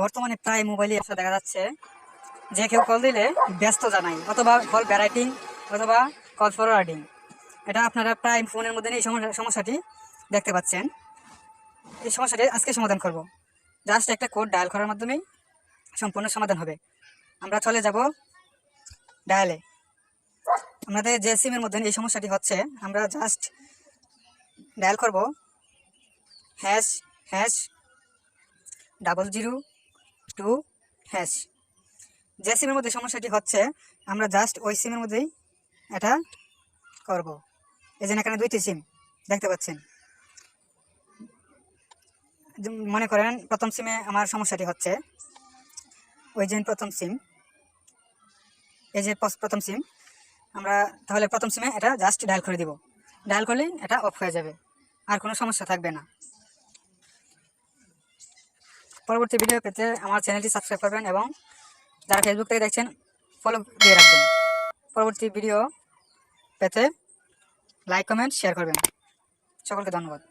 বর্তমানে প্রায় মোবাইলে আসা দেখা যাচ্ছে। যে কেউ কল দিলে ব্যস্ত জানাই অথবা কল ব্যারাইটিং অথবা কল ফরওয়ার্ডিং এটা আপনারা প্রায় ফোনের মধ্যে এই সমস্যা- সমস্যাটি দেখতে পাচ্ছেন। এই সমস্যাটি আজকে সমাধান করব। জাস্ট একটা কোড ডায়াল করার মাধ্যমেই সম্পূর্ণ সমাধান হবে। আমরা চলে যাব ডায়ালে আমাদের যে সিমের মধ্যে এই সমস্যাটি হচ্ছে, আমরা জাস্ট ডায়াল করব। Hash hash double zero two hash যে সিমের মধ্যে সমস্যাটি হচ্ছে, আমরা জাস্ট ওই সিমের মধ্যেই এটা করব। এই জন্য এখানে দুইটি সিম, দেখতে পাচ্ছেন? মনে করেন, প্রথম সিমে আমার সমস্যাটি হচ্ছে, ওই যে প্রথম সিম, এই যে প্রথম সিম, আমরা তাহলে প্রথম সিমে এটা জাস্ট ডায়াল করে দিব। ডায়াল করলেই এটা অফ হয়ে যাবে, আর কোনো সমস্যা থাকবে না। পরবর্তী ভিডিও পেতে আমার চ্যানেলটি সাবস্ক্রাইব করবেন এবং যারা ফেসবুক থেকে দেখছেন ফলো দিয়ে রাখবেন। পরবর্তী ভিডিও পেতে লাইক কমেন্ট শেয়ার করবেন। সকলকে ধন্যবাদ।